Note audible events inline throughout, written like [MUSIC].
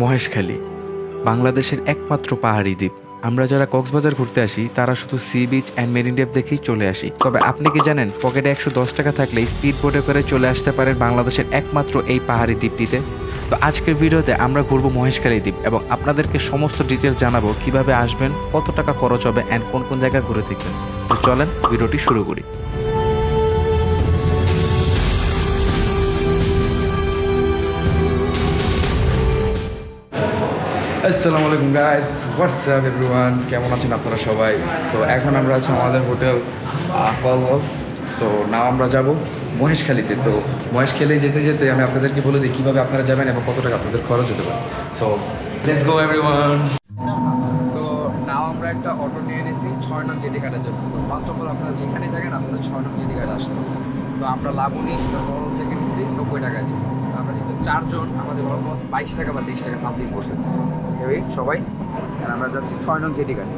মহেশখালী বাংলাদেশের একমাত্র পাহাড়ি দ্বীপ। আমরা যারা কক্সবাজার ঘুরতে আসি, তারা শুধু sea beach and Marine Drive দেখেই চলে আসি। তবে আপনি কি জানেন, পকেটে একশো দশ টাকা থাকলে স্পিড বোটে করে চলে আসতে পারেন বাংলাদেশের একমাত্র এই পাহাড়ি দ্বীপটিতে। তো আজকের ভিডিওতে আমরা ঘুরবো মহেশখালী দ্বীপ এবং আপনাদেরকে সমস্ত ডিটেলস জানাব কীভাবে আসবেন, কত টাকা খরচ হবে অ্যান্ড কোন কোন জায়গায় ঘুরে থাকবেন তো চলেন, ভিডিওটি শুরু করি। আসসালামু আলাইকুম গাইস হোয়াটসঅ্যাপ এভরিওয়ান কেমন আছেন আপনারা সবাই? তো এখন আমরা আছি আমাদের হোটেল কলবল তো নাও আমরা যাব মহেশখালীতে। তো মহেশখালী যেতে যেতে আমি আপনাদেরকে বলে দিই কীভাবে আপনারা যাবেন এবং কত টাকা আপনাদের খরচ হতে পারে। তো লেটস গো এভরিওয়ান তো নাও আমরা একটা অটো নিয়ে এনেছি ছয় নং জেটি কাটার জন্য। ফার্স্ট অফ অল আপনারা যেখানে থাকেন, আপনারা ছয় নং জেটি কাটা আসেন তো আমরা লাবণী রোল থেকে নিচ্ছি নব্বই টাকা দিয়ে চারজন, আমাদের অলমোস্ট বাইশ টাকা বা তেইশ টাকা সামথিং পড়ছে ভেবে সবাই। আর আমরা যাচ্ছি ছয় নং জেটি গাড়ি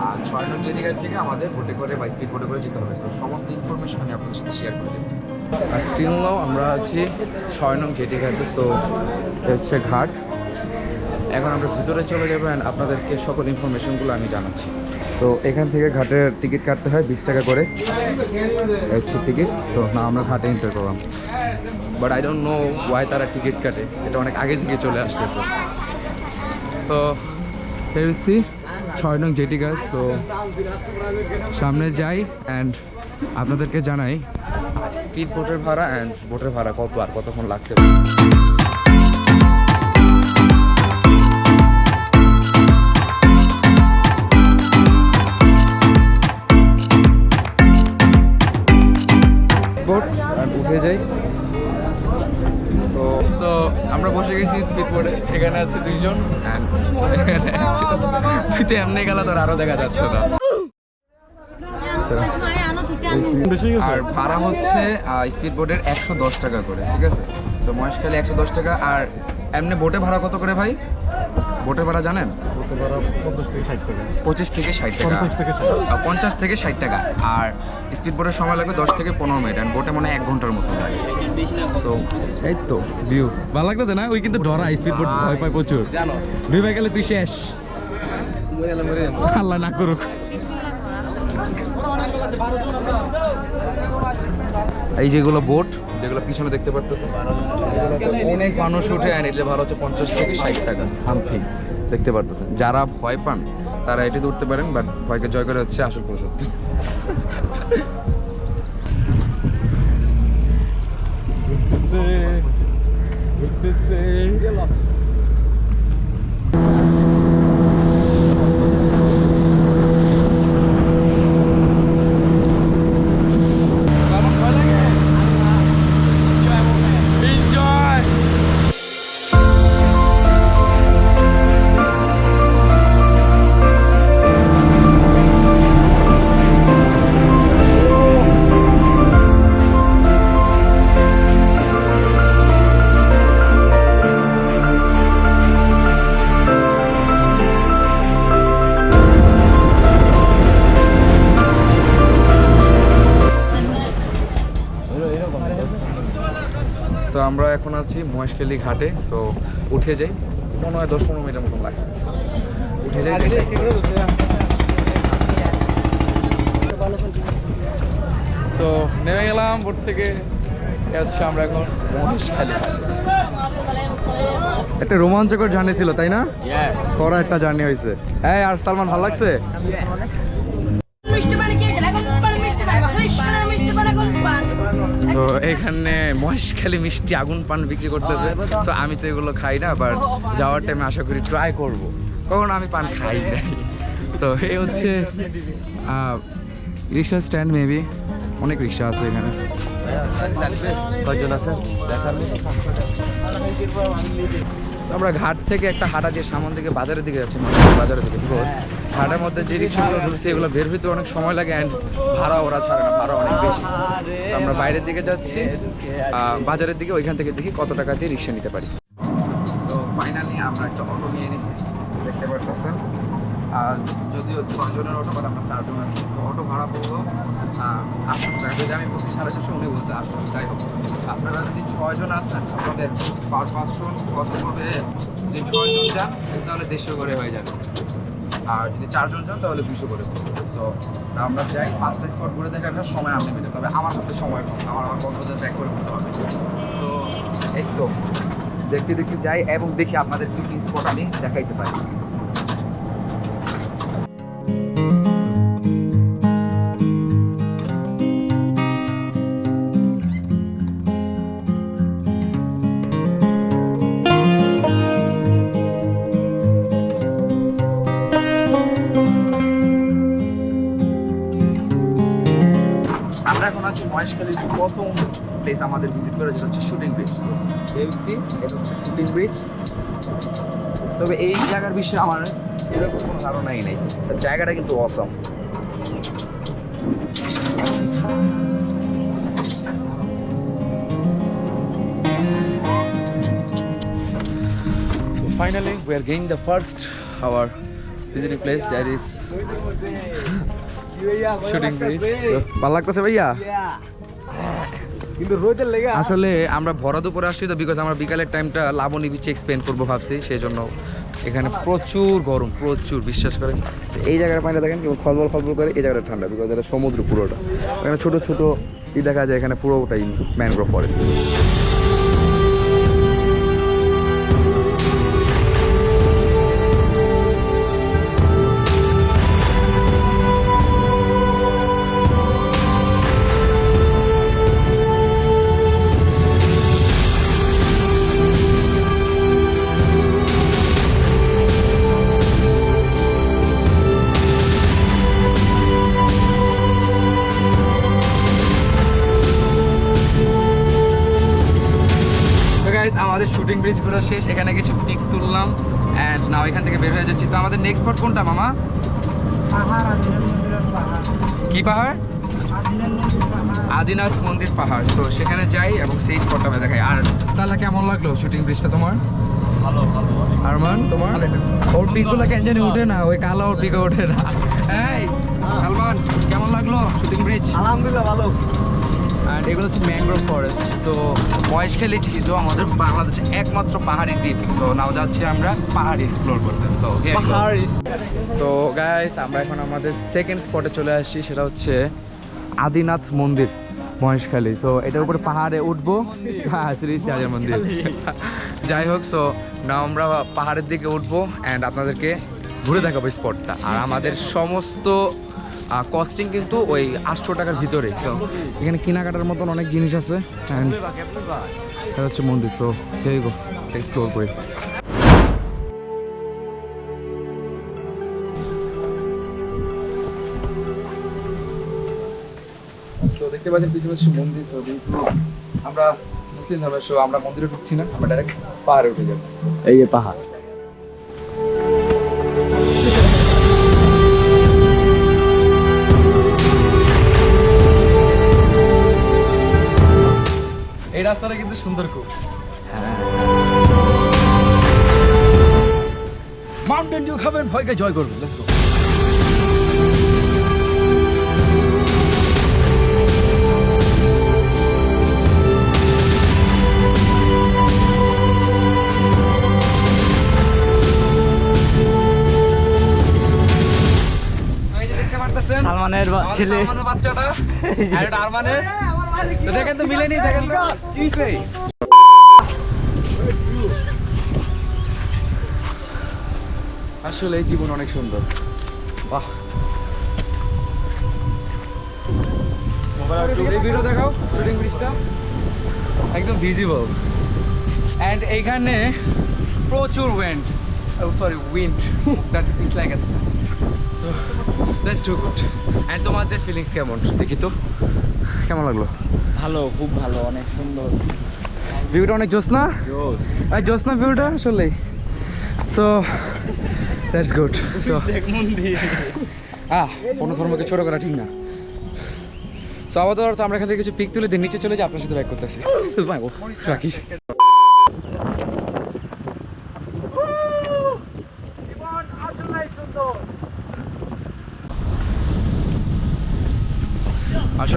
আর ছয় নং জেটি গাড়ি থেকে আমাদের বোটে করে বা স্পিড বোটে করে যেতে হবে। তো সমস্ত ইনফরমেশন আমি আপনাদের সাথে শেয়ার করে আর স্টিল নাও আমরা আছি ছয় নং জেটি ঘাটে তো হচ্ছে ঘাট। এখন আমরা ভিতরে চলে যাবেন আপনাদেরকে সকল ইনফরমেশনগুলো আমি জানাচ্ছি। তো এখান থেকে ঘাটের টিকিট কাটতে হয় বিশ টাকা করে। হচ্ছে টিকিট। তো না, আমরা ঘাটে এন্টার করলাম। But I don't know why তারা টিকিট কাটে। এটা অনেক আগে থেকে চলে আসতেছে। তো হেলসি ছয় নং জেটি গাছ। তো সামনে যাই অ্যান্ড আপনাদেরকে জানাই স্পিড বোটের ভাড়া অ্যান্ড বোটের ভাড়া কত আর কতক্ষণ লাগতে পারে। যায় যাই। তো তো আমরা বসে গেছি স্পিড বোর্ডে এখানে আছে দুইজন and তুই তো এমনি গেলা তোর আরও দেখা যাচ্ছে না। আর ভাড়া হচ্ছে স্পিড বোর্ডের একশো দশ টাকা করে ঠিক আছে? তো মহেশখালী একশো দশ টাকা আর এমনি বোটে ভাড়া কত করে ভাই? বোটে ভাড়া জানেন? পঞ্চাশ থেকে ষাট টাকা। পঁচিশ থেকে ষাট টাকা। পঞ্চাশ থেকে ষাট। পঞ্চাশ থেকে ষাট টাকা। আর স্পিড বোটের সময় লাগবে দশ থেকে পনেরো মিনিট আর বোটে মনে হয় এক ঘণ্টার মতো লাগে। তো এই তো ভিউ ভালো লাগতেছে না? ওই কিন্তু ডরা স্পিড বোট ভয় পায় প্রচুর। জানোস ভেবে গেলে তুই শেষ। আল্লাহ না করুক। এই যেগুলো বোট যেগুলো পিছনে দেখতে পারতেছেন, অনেক মানুষ উঠে আর এটা ভালো হচ্ছে পঞ্চাশ থেকে ষাট টাকা সামথিং দেখতে পারতেছেন। যারা ভয় পান, তারা এটিতে উঠতে পারেন বাট ভয়কে জয় করে হচ্ছে আসল পুরুষত্ব তো আমরা এখন আছি মহেশখালী ঘাটে তো উঠে যাই। মনে হয় দশ পনেরো মিনিটের মতন লাগছে। উঠে যাই তো নেমে গেলাম বোট থেকে। যাচ্ছি আমরা এখন মহেশখালী। একটা রোমাঞ্চকর জার্নি ছিল তাই না? করা একটা জার্নি হয়েছে। হ্যাঁ আর সালমান ভালো লাগছে? তো এখানে মহেশখালী মিষ্টি আগুন পান বিক্রি করতেছে। তো আমি তো এগুলো খাই না বাট যাওয়ার টাইমে আশা করি ট্রাই করব। কখনো আমি পান খাই নাই। তো এই হচ্ছে রিক্সা স্ট্যান্ড মেবি অনেক রিক্সা আছে এখানে। আমরা ঘাট থেকে একটা হাঁটা দিয়ে সামন দিকে বাজারের দিকে যাচ্ছি মানে বাজারের দিকে বিকজ ঘাটের মধ্যে যে রিক্সাগুলো ঢুকছে, এগুলো বের হইতে অনেক সময় লাগে অ্যান্ড ভাড়া ওরা ছাড়ে না, ভাড়া অনেক বেশি। আমরা বাইরের দিকে যাচ্ছি বাজারের দিকে, ওইখান থেকে দেখি কত টাকা দিয়ে রিক্সা নিতে পারি। তো ফাইনালি আমরা একটা অটো নিয়ে নিচ্ছি দেখতে পারতেছেন। আর যদিও ছজনের অটো বাট আমরা চারজন আছি। অটো ভাড়া পড়ল টাকা যদি আমি বলছি সাড়ে চারশো, উনি বলছে আটশো, যাই হোক। আপনারা যদি ছয়জন আসেন আপনাদের পার পার্সন কস্ট হবে যদি ছয়জন যান, তাহলে দেড়শো করে হয়ে যাবে। আর যদি চারজন যান, তাহলে দুশো করে তো আমরা যাই, পাঁচটা স্পট ঘুরে দেখে একটা সময় আসবে মিলে তবে আমার হাতে সময় কম, আমার আমার বন্ধুদের ব্যাক করে করতে হবে। তো, এই তো, দেখতে দেখতে যাই এবং দেখি আপনাদের কি কি স্পট আমি দেখাইতে পারি। আমরা এখন আছি মহেশখালীর প্রথম প্লেস আমাদের ভিজিট করে যেটা হচ্ছে শুটিং ব্রিজ তো এফসি এটা হচ্ছে শুটিং ব্রিজ তবে এই জায়গার বিষয়ে আমার এরকম কোনো ধারণাই নেই। জায়গাটা কিন্তু awesome finally, we are getting the first our visiting place. That is shooting bridge ভালো লাগতেছে ভাইয়া? কিন্তু রোদের লেগে আসলে আমরা ভরা দুপুরে আসছি তো বিকজ আমরা বিকালের টাইমটা লাবণী বিচে এক্সপেন্ড করব ভাবছি সেই জন্য এখানে প্রচুর গরম প্রচুর বিশ্বাস করেন। তো এই জায়গার পানিটা দেখেন কেমন খলবল খলবল করে এই জায়গাটা ঠান্ডা বিকজ এটা সমুদ্র পুরোটা। এখানে ছোট ছোট ই দেখা যায় এখানে পুরোটাই ম্যানগ্রোভ ফরেস্ট ঘোরা শেষ এখানে কিছু পিক তুললাম অ্যান্ড নাও এখান থেকে বের হয়ে যাচ্ছি। তো আমাদের নেক্সট স্পট কোনটা মামা? কি পাহাড়? আদিনাথ মন্দির পাহাড়। তো সেখানে যাই এবং সেই স্পটটা আমি দেখাই। আর তাহলে কেমন লাগল শুটিং ব্রিজটা তোমার? ভালো ভালো আরমান তোমার? ওর পিকগুলো কেন জানি ওঠে না ওই কালো ওর পিকে ওঠে না এই সালমান কেমন লাগল শুটিং ব্রিজ আলহামদুলিল্লাহ ভালো। আর এগুলো হচ্ছে ম্যানগ্রোভ ফরেস্ট তো মহেশখালী যেহেতু আমাদের বাংলাদেশের একমাত্র পাহাড়ি দ্বীপ তো নাও যাচ্ছি আমরা পাহাড় এক্সপ্লোর করতে। তো তো গাইস আমরা এখন আমাদের সেকেন্ড স্পটে চলে আসছি সেটা হচ্ছে আদিনাথ মন্দির মহেশখালী। তো এটার উপরে পাহাড়ে উঠবো। হ্যাঁ শ্রী সিরাজের মন্দির। যাই হোক সো নাও আমরা পাহাড়ের দিকে উঠবো অ্যান্ড আপনাদেরকে ঘুরে দেখাবো স্পটটা আর আমাদের সমস্ত কস্টিং কিন্তু ওই আটশো টাকার ভিতরে। তো এখানে কেনাকাটার মতন অনেক জিনিস আছে। অ্যান্ড এটা হচ্ছে মন্দির তো গো এক্সপ্লোর করি। তো দেখতে পাচ্ছেন পিছনে হচ্ছে মন্দির তো আমরা মুসলিম ধর্মের সো আমরা মন্দিরে ঢুকছি না আমরা ডাইরেক্ট পাহাড়ে উঠে যাব। এই যে পাহাড়। এই রাস্তাটা কিন্তু সুন্দর খুব। মাউন্টেন ডিউ খাবেন ভয়কে জয় করবেন লেটস গো সালমানের ছেলে। বাচ্চাটা। [LAUGHS] আর এটা আরমানের? তো দেখেন তো মিলেনি, দেখেন আসলে জীবন অনেক সুন্দর। বাহ। ভিডিও দেখাও একদম এইখানে প্রচুর সরি অ্যান্ড তোমাদের ফিলিংস কেমন? দেখি তো। কেমন লাগল? ভালো খুব ভালো অনেক সুন্দর। ভিউটা অনেক জোস না আর জোস না ভিউটা আসলে তো দ্যাটস গুড আহ কোনো ধর্মকে ছোটো করা ঠিক না। তো আবার তো আমরা এখান থেকে কিছু পিক তুলে দিয়ে নিচে চলে যাই আপনার সাথে ব্যাক করতেছি রাখি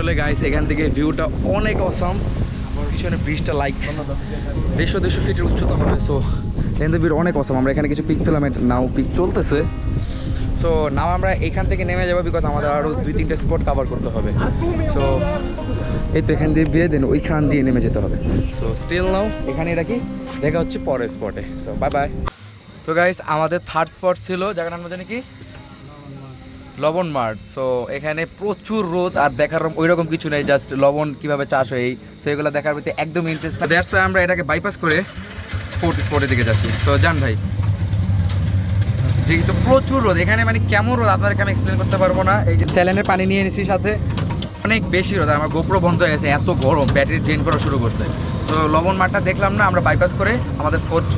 আসলে গাইস এখান থেকে ভিউটা অনেক অসম পিছনে ব্রিজটা লাইক দেড়শো দেড়শো ফিটের উচ্চতা হবে সো কিন্তু ভিড় অনেক অসম আমরা এখানে কিছু পিক তুলাম নাও পিক চলতেছে। সো নাও আমরা এখান থেকে নেমে যাব বিকজ আমাদের আরও দুই, তিনটে স্পট কভার করতে হবে। সো এই তো এখান দিয়ে বিয়ে দেন ওইখান দিয়ে নেমে যেতে হবে। সো স্টিল নাও এখানে রাখি দেখা হচ্ছে পরের স্পটে সো বাই বাই তো গাইস আমাদের থার্ড স্পট ছিল, জায়গাটার নাম জানি কি? লবণ মার্ট সো এখানে প্রচুর রোদ আর দেখার ওই রকম কিছু নেই জাস্ট লবণ কীভাবে চাষ হয় সো এগুলো দেখার প্রতি একদম ইন্টারেস্ট দ্যাটস আমরা এটাকে বাইপাস করে ফোর্থ স্পটের দিকে যাচ্ছি। সো যান ভাই, যেহেতু প্রচুর রোদ, এখানে মানে কেমন রোদ? আপনাদেরকে আমি এক্সপ্লেন করতে পারব না। এই যে স্যালেনের পানি নিয়ে এনেছি সাথে। অনেক বেশি রোদ আমার গোপ্রো বন্ধ হয়ে গেছে, এত গরম ব্যাটারি ড্রেন করা শুরু করছে। তো লবণ মাঠটা দেখলাম না, আমরা বাইপাস করে আমাদের ফোর্থ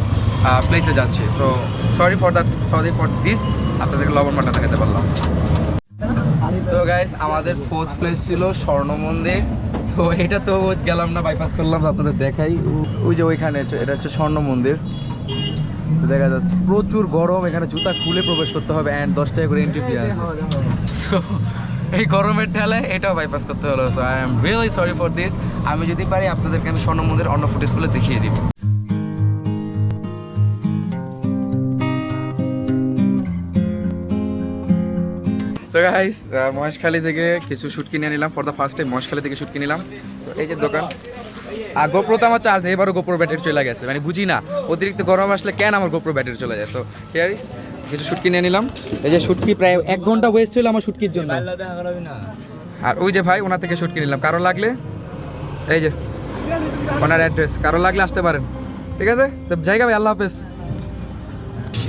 প্লেসে যাচ্ছি। So sorry for that sorry for this আপনাদেরকে লবণ মাঠটা দেখাতে পারলাম। তো গাইস আমাদের ফোর্থ প্লেস ছিল স্বর্ণ মন্দির। তো এটা তো গেলাম না বাইপাস করলাম আপনাদের দেখাই। ওই যে ওইখানে এটা হচ্ছে স্বর্ণ মন্দির। দেখা যাচ্ছে, প্রচুর গরম, এখানে জুতা খুলে প্রবেশ করতে হবে অ্যান্ড দশ টাকা করে এন্ট্রি ফি আছে। সো এই গরমের ঠেলায় এটাও বাইপাস করতে হলো। So I am really sorry for this আমি যদি পারি, আপনাদেরকে আমি স্বর্ণ মন্দির অন্য ফুটেজগুলো দেখিয়ে দিব। তো গাইস মহেশখালী থেকে কিছু শুট কিনে নিলাম for the first time Maheshkhali থেকে শুট কিনে নিলাম। তো এই যে দোকান আর গোপ্রো তো আমার চার্জ এবারও গোপ্রো ব্যাটারি চলে গেছে মানে বুঝি না অতিরিক্ত গরম আসলে কেন আমার গোপ্রো ব্যাটারি চলে যায়? তো হিয়ার ইজ কিছু শুটকি নিয়ে নিলাম। এই যে শুটকি প্রায় এক ঘণ্টা ওয়েস্ট হলো আমার শুটকির জন্য। আর ওই যে ভাই ওনার থেকে শুটকি নিলাম। কারও লাগলে? এই যে ওনার অ্যাড্রেস কারও লাগলে আসতে পারেন। ঠিক আছে? তো জায়গা ভাই আল্লাহ হাফেজ।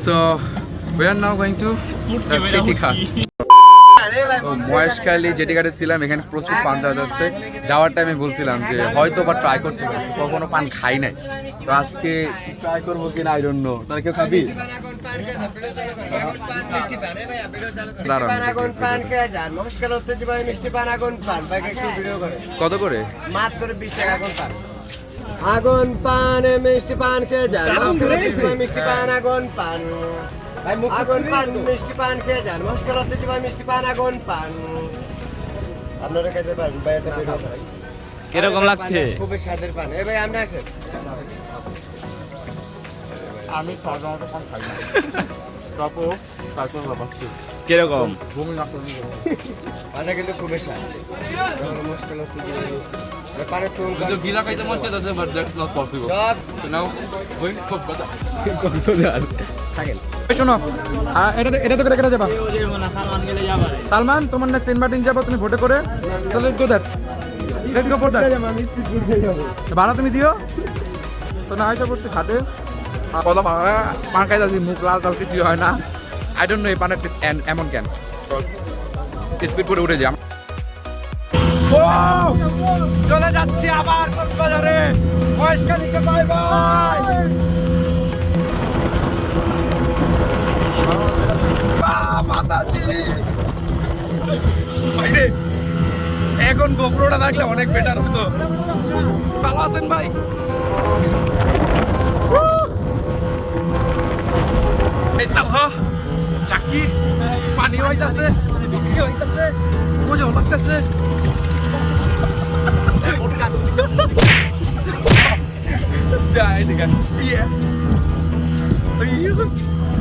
সো নাও গোয়িং টু চিঠি খা তো মহেশখালী যেটি ঘাটে ছিলাম এখানে প্রচুর পান পাওয়া যাচ্ছে। যাওয়ার টাইমে বলছিলাম যে হয়তো বা ট্রাই করতে পারি কখনো পান খাই নাই। তো আজকে ট্রাই করব কিনা আই ডোন্ট নো তাহলে কেউ খাবি? কত করে? মাত্র বিশ টাকা আগুন পান আগুন পান মিষ্টি পান খেয়ে যান যে ভাই মিষ্টি পান আগুন পান। আগুন পান মিষ্টি পান খেয়ে যান। হতে যে ভাই মিষ্টি পান আগুন পান। আপনারা খেতে পারেন ভিডিও করেন। কীরকম লাগছে? খুবই স্বাদের পান। এ ভাই আপনি আসেন। আমি সাধারণত পান খাই না। তারপর তারপর ভাবছি কীরকম? বমি না পানটা কিন্তু খুবই স্বাদ। ভাই মিষ্টি পান। এ চুল যদি গিলা খাইতে মন তাহলে বাট দ্যাটস নট পসিবল সব নাও ওই খুব কথা থাকেন। শোনো এটা তো- এটা তো কেটে যাবা। সালমান তোমার না সেন্ট মার্টিন যাব তুমি ভোটে করে তাহলে go that let's go for that ভাড়া তুমি দিও। তো না হয়তো করছি খাটে। কত ভাড়া? পান খাই যাচ্ছি মুখ লাল টাল কিছু হয় না। আই ডোন্ট নো এই পানের এমন কেন? স্পিড করে উঠে যাম চলে যাচ্ছি আবার কক্সবাজারে মহেশখালীকে বাই বাই এখন গোপ্রোটা থাকলে অনেক বেটার হতো ভালো আছেন ভাই এই চালা চাকি পানি হইতাছে বিক্রি হইতাছে মজা লাগতেছে যাই দিকে ইয়ে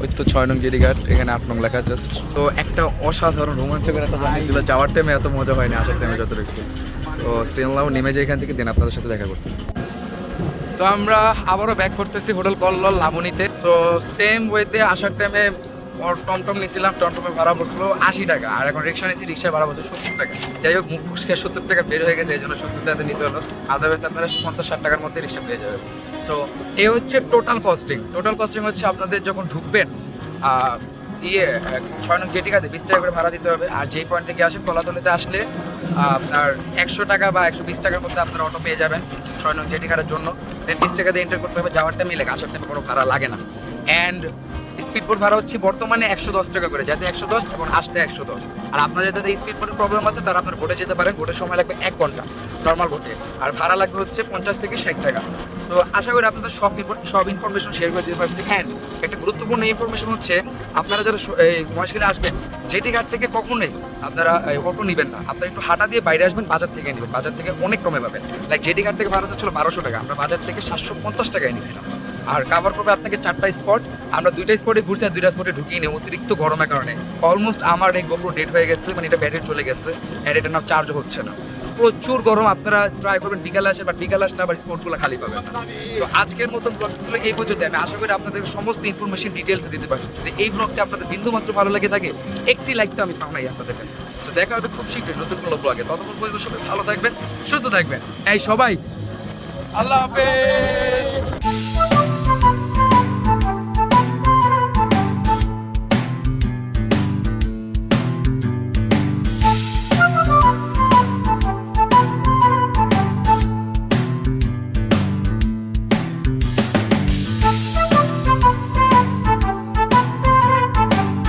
ওই তো ছয় নং গেরিঘাট এখানে আট নং লেখা জাস্ট তো একটা অসাধারণ রোমাঞ্চকর একটা জার্নি ছিল, যাওয়ার টাইমে এত মজা হয়নি, আসার টাইমে যত রয়েছে। তো স্টেন লাউ নেমে যাই এখান থেকে দেন আপনাদের সাথে দেখা করতেছি। তো আমরা আবারও ব্যাক করতেছি হোটেল কল্লল লাবণীতে। তো সেম ওয়েতে আসার টাইমে টমটম নিয়েছিলাম টমটমের ভাড়া পড়ছিল আশি টাকা, আর এখন রিক্সা নিয়েছি রিক্সার ভাড়া পড়ছে সত্তর টাকা। যাই হোক, মুখ ফুসকে সত্তর টাকা বের হয়ে গেছে, এই জন্য সত্তর টাকাতে নিতে হলো। আদারওয়াইজ আপনারা পঞ্চাশ ষাট টাকার মধ্যে রিক্সা পেয়ে যাবেন। সো এ হচ্ছে টোটাল কস্টিং টোটাল কস্টিং হচ্ছে আপনাদের যখন ঢুকবেন ইয়ে ছয় নং জেটিকাতে বিশ টাকা করে ভাড়া দিতে হবে, আর যেই পয়েন্ট থেকে আসেন কলাতলিতে আসলে আপনার একশো টাকা বা একশো বিশ টাকার মধ্যে আপনার অটো পেয়ে যাবেন ছয় নং জেটিকাটার জন্য। দেন বিশ টাকা দিয়ে এন্টার করতে হবে, যাওয়ার টাইমে লেগে আসার টাইমে কোনো ভাড়া লাগে না। অ্যান্ড স্পিড বোট ভাড়া হচ্ছে বর্তমানে একশো দশ টাকা করে। যাতে একশো দশ এবং আসতে একশো দশ। আর আপনাদের যাতে স্পিড বোটের প্রবলেম আছে, তারা আপনার বোটে যেতে পারেন। বোটের সময় লাগবে এক ঘণ্টা নর্মাল বোটে। আর ভাড়া লাগবে হচ্ছে পঞ্চাশ থেকে ষাট টাকা। তো আশা করি আপনাদের সব সব ইনফরমেশন শেয়ার করে দিতে পারছি। অ্যান্ড একটা গুরুত্বপূর্ণ ইনফরমেশন হচ্ছে, আপনারা যারা এই মহেশখালী আসবেন জেটি ঘাট থেকে কখনোই আপনারা অটো নেবেন না। আপনারা একটু হাঁটা দিয়ে বাইরে আসবেন, বাজার থেকে নেবেন। বাজার থেকে অনেক কমে পাবেন। লাইক জেটি ঘাট থেকে ভাড়া ছিল বারোশো টাকা। আমরা বাজার থেকে সাতশো পঞ্চাশ টাকায় নিয়েছিলাম আর কাভার করবে আপনাকে চারটা স্পট আমরা দুইটা স্পটে ঘুরছি আর দুইটা স্পটে ঢুকিয়ে নেই, অতিরিক্ত গরমের কারণে। অলমোস্ট আমার এই গোপ্রো ডেট হয়ে গেছে মানে এটা ব্যাটারি চলে গেছে আর এটা না চার্জ হচ্ছে না। প্রচুর গরম, আপনারা ট্রাই করবেন বিকালে আসে বা বিকালে আসলে আবার স্পটগুলো খালি পাবেন সো আজকের মতন ব্লগ ছিল এই পর্যন্ত আমি আশা করি আপনাদের সমস্ত ইনফরমেশন ডিটেলস দিতে পারছি। যদি এই ব্লগটা আপনাদের বিন্দু মাত্র ভালো লাগে থাকে, একটি লাইক তো আমি পাওনাই আপনাদের কাছে। তো দেখা হবে খুব শীঘ্রই নতুন কোনো ব্লগে ততক্ষণ পর্যন্ত সবাই ভালো থাকবেন, সুস্থ থাকবেন। এই সবাই, আল্লাহ হাফেজ!